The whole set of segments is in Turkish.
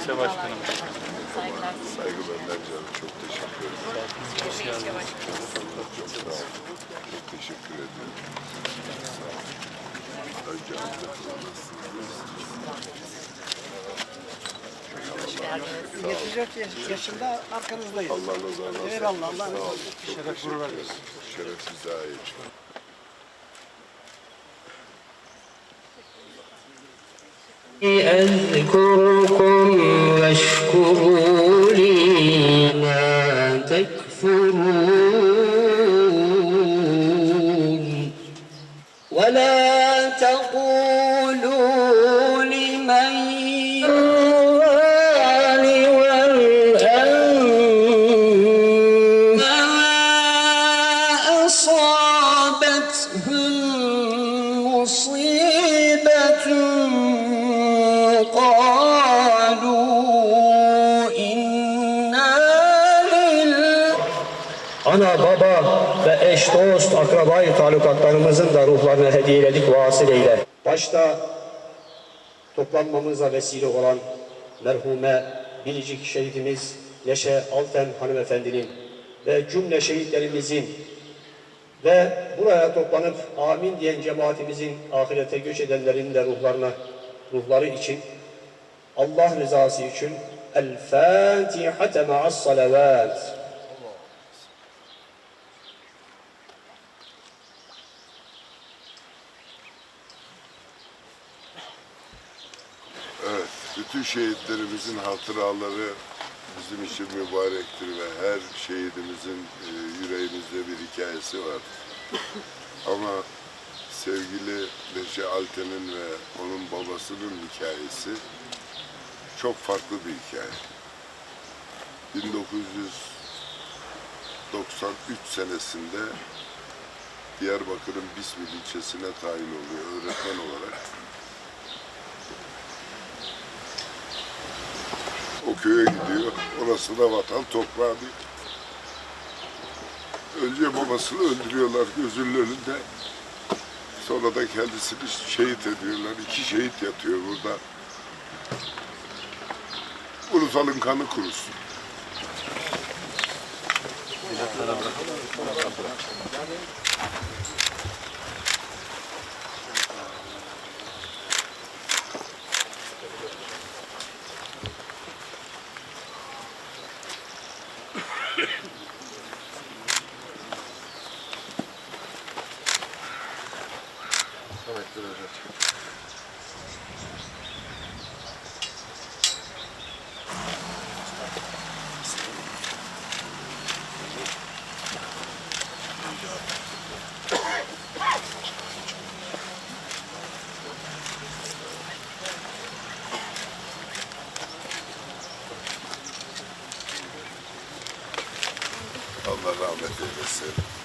İlçe başkanım. Saygılar. Saygı benden canım. Çok teşekkür ederim. Hoş geldiniz. Çok sağ olun. Çok teşekkür ediyorum. Öncelikle Hoş geldiniz. 74 yaş- yaşında arkanızdayız. Allah razı olsun. Eyvallah, Allah razı olsun. Şeref, gurur ederim. Şeref size ait. أذكركم واشكروا لي ما تكفرون. ولا تقولوا Baba ve eş, dost, akrabayı talukatlarımızın da ruhlarına hediyeledik vasileyle. Başta toplanmamıza vesile olan merhume biricik şehidimiz Neşe Alten hanımefendinin ve cümle şehitlerimizin ve buraya toplanıp amin diyen cemaatimizin ahirete göç edenlerin de ruhlarına, ruhları için Allah rızası için El Fatihate ma'as salavat. Evet, bütün şehitlerimizin hatıraları bizim için mübarektir ve her şehidimizin e, yüreğimizde bir hikayesi var. Ama sevgili Neşe Alten'in ve onun babasının hikayesi çok farklı bir hikaye. 1993 senesinde Diyarbakır'ın Bismil ilçesine tayin oluyor öğretmen olarak. Köye gidiyor. Orası da vatan toprağı değil. Önce babasını öldürüyorlar gözünün önünde. Sonra da kendisini şehit ediyorlar. İki şehit yatıyor burada. Ulusal'ın kanı kurusun. Allah rahmet eylesin.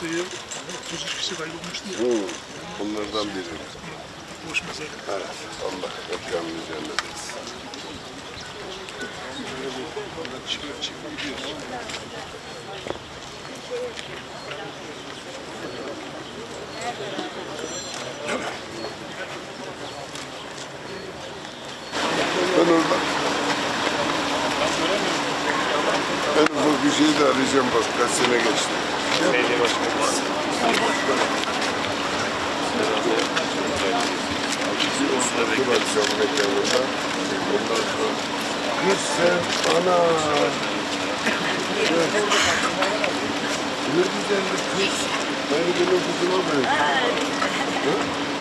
Şeyi 33 kişi kaybolmuştu ya. Hı, Bunlardan biri. Boş mezar. Evet. Allah mekanını cennet etsin. Oradan çıkıyor çıkıyor gidiyoruz. Ben orada en ufak bir şey de arayacağım bak kaç sene geçti. Belediye başkanımız. Sonra kız sen ana. Ne güzel bir kız. Benim benim kızıma benziyor.